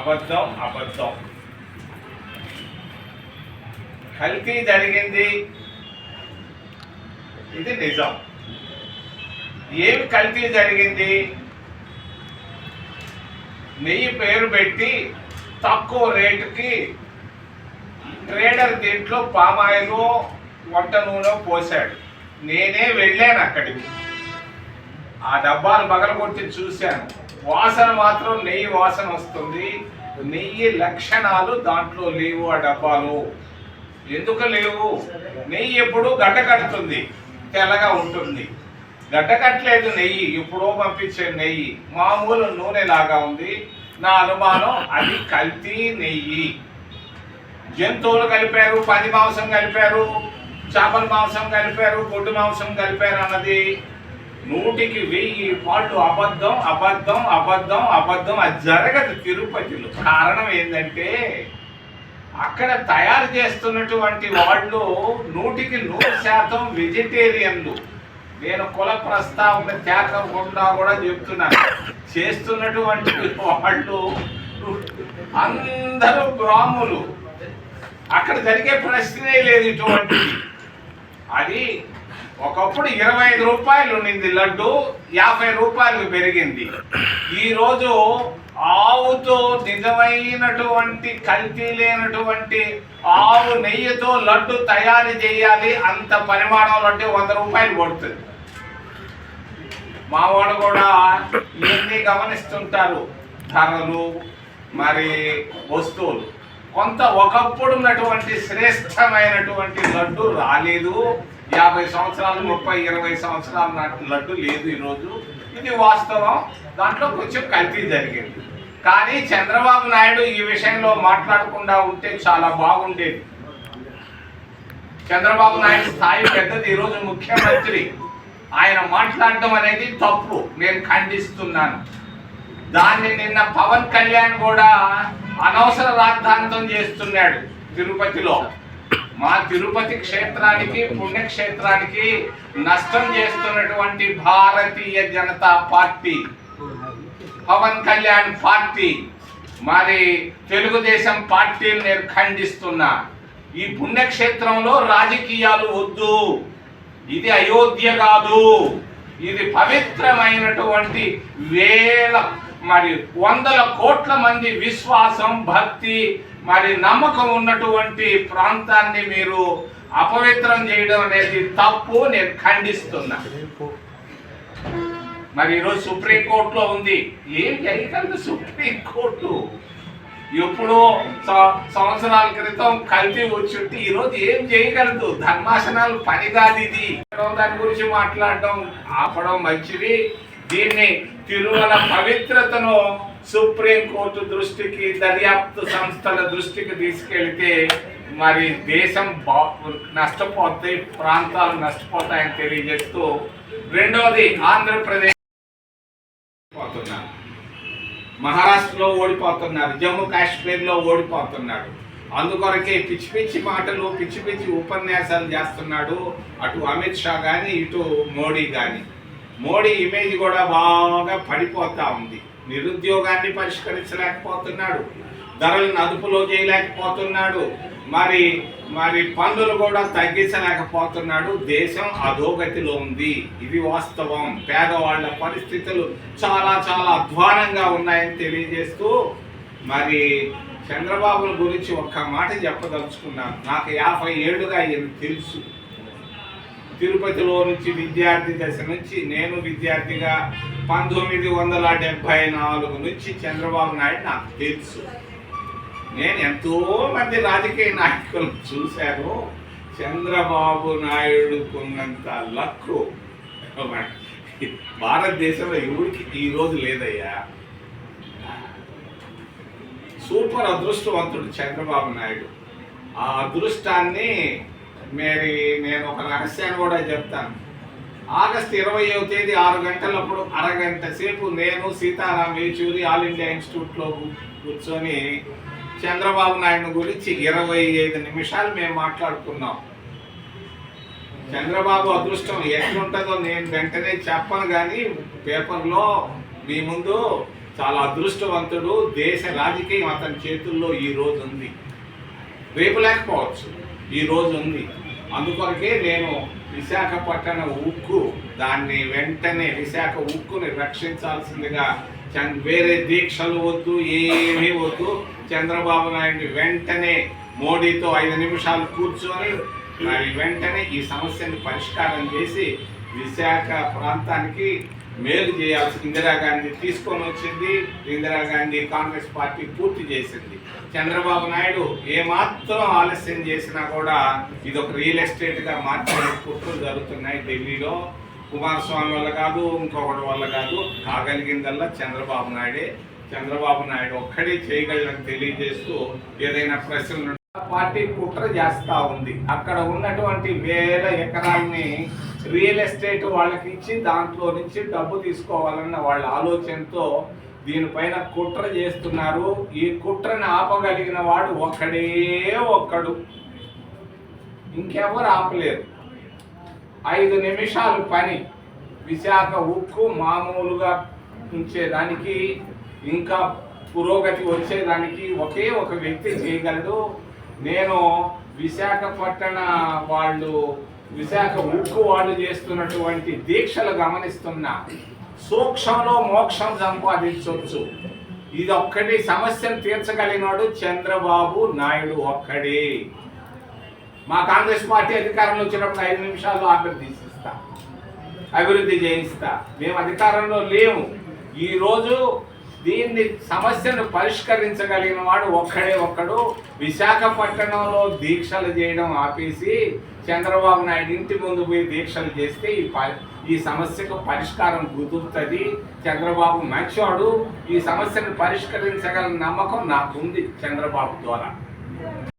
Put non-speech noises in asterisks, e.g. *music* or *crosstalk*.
అబద్ధం అబద్ధం. కల్తీ జరిగింది. ఇది నిజం. ఏమి కల్తీ జరిగింది? నెయ్యి పేరు పెట్టి తక్కువ రేటుకి ట్రేడర్ దీంట్లో పామాయిల్ వంట నూనె పోసాడు నేనే వెళ్ళాను అక్కడికి. ఆ డబ్బాలు పగలగొట్టి చూశాను. వాసన మాత్రం నెయ్యి వాసన వస్తుంది. నెయ్యి లక్షణాలు దాంట్లో లేవు ఆ డబ్బాలు. ఎందుకు లేవు? నెయ్యి ఎప్పుడు గడ్డ కడుతుంది. తెల్లగా ఉంటుంది. గడ్డ కట్టలేదు నెయ్యి. ఎప్పుడో పంపించే నెయ్యి. మామూలు నూనె లాగా ఉంది. నా అనుమానం అది కల్తీ నెయ్యి. జంతువులు కలిపారు పది మాంసం కలిపారు చేపల మాంసం కలిపారు గొడ్డు మాంసం కలిపారు అన్నది నూటికి వెయ్యి పాళ్ళు అబద్ధం అబద్ధం అబద్ధం అబద్ధం అది జరగదు తిరుపతిలో. కారణం ఏంటంటే అక్కడ తయారు చేస్తున్నటువంటి వాళ్ళు నూటికి నూరు శాతం వెజిటేరియన్లు. నేను కుల ప్రస్తావన తేకకుండా కూడా చెప్తున్నాను. చేస్తున్నటువంటి వాళ్ళు అందరూ బ్రాహ్ములు అక్కడ జరిగే ప్రశ్నే లేదు ఇటువంటిది. అది ఒకప్పుడు ఇరవై ఐదు రూపాయలు ఉండింది లడ్డు యాభై రూపాయలు పెరిగింది. ఈరోజు ఆవుతో నిజమైనటువంటి కల్తీ లేనటువంటి ఆవు నెయ్యితో లడ్డు తయారు చేయాలి అంత పరిమాణం అంటే వంద రూపాయలు పడుతుంది. మా వాడు కూడా ఇవన్నీ గమనిస్తుంటారు. ధరలు మరి వస్తువులు. కొంత ఒకప్పుడు ఉన్నటువంటి శ్రేష్టమైనటువంటి లడ్డు రాలేదు. యాభై సంవత్సరాలు ముప్పై ఇరవై సంవత్సరాల నాటినట్టు లడ్డు లేదు ఈరోజు. ఇది వాస్తవం. దాంట్లో కొంచెం కల్తీ జరిగింది. కానీ చంద్రబాబు నాయుడు ఈ విషయంలో మాట్లాడకుండా ఉంటే చాలా బాగుండేది. చంద్రబాబు నాయుడు స్థాయి పెద్దది. ఈరోజు ముఖ్యమంత్రి. ఆయన మాట్లాడడం అనేది తప్పు. నేను ఖండిస్తున్నాను. దాన్ని నిన్న పవన్ కళ్యాణ్ కూడా అనవసర రాద్ధాంతం చేస్తున్నాడు తిరుపతిలో. మా తిరుపతి క్షేత్రానికి పుణ్యక్షేత్రానికి నష్టం చేస్తున్నటువంటి భారతీయ జనతా పార్టీ పవన్ కళ్యాణ్ పార్టీ మరి తెలుగుదేశం పార్టీని నేను ఖండిస్తున్నా. ఈ పుణ్యక్షేత్రంలో రాజకీయాలు వద్దు. ఇది అయోధ్య కాదు. ఇది పవిత్రమైనటువంటి వేల మరి వందల కోట్ల మంది విశ్వాసం భక్తి మరి నమ్మకం ఉన్నటువంటి ప్రాంతాన్ని మీరు అపవిత్రం చేయడం అనేది తప్పు నేను ఖండిస్తున్నా. మరి ఈరోజు సుప్రీంకోర్టులో ఉంది. ఏం చేయగలదు సుప్రీంకోర్టు? ఎప్పుడో సంవత్సరాల క్రితం కల్తీ వచ్చుంటే ఈరోజు ఏం చేయగలదు? ధర్మాసనాలు పని కాదు ఇది. దాని గురించి మాట్లాడడం ఆపడం మంచిది. దీన్ని తిరుమల పవిత్రతను సుప్రీంకోర్టు దృష్టికి దర్యాప్తు సంస్థల దృష్టికి తీసుకెళ్తే మరి దేశం బా నష్టపోతే ప్రాంతాలు నష్టపోతాయని తెలియజేస్తూ రెండవది ఆంధ్రప్రదేశ్ పోతున్నారు. మహారాష్ట్రలో ఓడిపోతున్నారు జమ్మూ కాశ్మీర్లో ఓడిపోతున్నాడు అందుకొరకే పిచ్చి పిచ్చి మాటలు పిచ్చి పిచ్చి ఉపన్యాసాలు చేస్తున్నాడు అటు అమిత్ షా కానీ ఇటు మోడీ కానీ మోడీ ఇమేజ్ కూడా బాగా పడిపోతా ఉంది. నిరుద్యోగాన్ని పరిష్కరించలేకపోతున్నాడు. ధరలను అదుపులో చేయలేకపోతున్నాడు. మరి మరి పనులు కూడా తగ్గించలేకపోతున్నాడు. దేశం అధోగతిలో ఉంది. ఇది వాస్తవం. పేదవాళ్ళ పరిస్థితులు చాలా చాలా అధ్వానంగా ఉన్నాయని తెలియజేస్తూ మరి చంద్రబాబు గురించి ఒక్క మాట చెప్పదలుచుకున్నాను నాకు యాభై ఏడుగా ఈయన తెలుసు. తిరుపతిలో నుంచి విద్యార్థి దశ నుంచి నేను విద్యార్థిగా పంతొమ్మిది వందల డెబ్బై నాలుగు నుంచి చంద్రబాబు నాయుడు నాకు తెలుసు. నేను ఎంతో మంది రాజకీయ నాయకులను చూశాను. చంద్రబాబు నాయుడుకున్నంత లక్కు *laughs* భారతదేశంలో ఎవరికి ఈ రోజు లేదయ్యా. సూపర్ అదృష్టవంతుడు చంద్రబాబు నాయుడు. ఆ అదృష్టాన్ని మరి నేను ఒక రహస్యాన్ని కూడా చెప్తాను. ఆగస్ట్ ఇరవయో తేదీ ఆరు గంటలప్పుడు అరగంట సేపు నేను సీతారాం యేచూరి ఆల్ ఇండియా ఇన్స్టిట్యూట్లో కూర్చొని చంద్రబాబు నాయుడు గురించి ఇరవై ఐదు నిమిషాలు మేము మాట్లాడుకున్నాం. చంద్రబాబు అదృష్టం ఎట్లుంటుందో నేను వెంటనే చెప్పను కానీ పేపర్లో మీ ముందు చాలా అదృష్టవంతుడు దేశ రాజకీయం అతని చేతుల్లో ఈ రోజు ఉంది. రేపు లేకపోవచ్చు. ఈ రోజు ఉంది. అందుకొరకే నేను విశాఖపట్టణ ఉక్కు దాన్ని వెంటనే విశాఖ ఉక్కుని రక్షించాల్సిందిగా చంద్ వేరే దీక్షలు వద్దు ఏమీ వద్దు. చంద్రబాబు నాయుడు వెంటనే మోడీతో ఐదు నిమిషాలు కూర్చొని వెంటనే ఈ సమస్యను పరిష్కారం చేసి విశాఖ ప్రాంతానికి మేలు చేయాల్సి ఇందిరాగాంధీ తీసుకొని వచ్చింది ఇందిరాగాంధీ కాంగ్రెస్ పార్టీ పూర్తి చేసింది. చంద్రబాబు నాయుడు ఏమాత్రం ఆలస్యం చేసినా కూడా ఇది ఒక రియల్ ఎస్టేట్గా మార్చే కుట్రలు జరుగుతున్నాయి ఢిల్లీలో. కుమారస్వామి వల్ల కాదు ఇంకొకటి వల్ల కాదు కాగలిగిందల్లా చంద్రబాబు నాయుడే. చంద్రబాబు నాయుడు ఒక్కడే చేయగలని తెలియజేస్తూ ఏదైనా ప్రశ్నలు పార్టీ కుట్ర చేస్తూ ఉంది. అక్కడ ఉన్నటువంటి వేల ఎకరాల్ని రియల్ ఎస్టేట్ వాళ్ళకి ఇచ్చి దాంట్లో నుంచి డబ్బు తీసుకోవాలన్న వాళ్ళ ఆలోచనతో దీనిపైన కుట్ర చేస్తున్నారు. ఈ కుట్రని ఆపగలిగిన వాడు ఒక్కడే ఒక్కడు. ఇంకెవరు ఆపలేరు. ఐదు నిమిషాలు పని. విశాఖ ఉక్కు మామూలుగా ఉంచేదానికి ఇంకా పురోగతి వచ్చేదానికి ఒకే ఒక వ్యక్తి చేయగలడు. నేను విశాఖపట్టణ వాళ్ళు విశాఖ ఉక్కు వాళ్ళు చేస్తున్నటువంటి దీక్షలు గమనిస్తున్నా సూక్ష్మంలో మోక్షం సంపాదించవచ్చు ఇది ఒక్కటి సమస్యను తీర్చగలిగినాడు చంద్రబాబు నాయుడు ఒక్కడే. మా కాంగ్రెస్ పార్టీ అధికారంలో వచ్చినప్పుడు ఐదు నిమిషాల్లో ఆఖరి తీసిస్తా. అభివృద్ధి చేయిస్తా. మేము అధికారంలో లేము. ఈరోజు దీన్ని సమస్యను పరిష్కరించగలిగిన వాడు ఒక్కడే ఒక్కడు. విశాఖపట్నంలో దీక్షలు చేయడం ఆపేసి చంద్రబాబు నాయుడు ఇంటి ముందు పోయి దీక్షలు చేస్తే ఈ ప- ఈ సమస్యకు పరిష్కారం కుదురుతుంది. చంద్రబాబు మంచివాడు ఈ సమస్యను పరిష్కరించగల నమ్మకం నాకుంది చంద్రబాబు ద్వారా.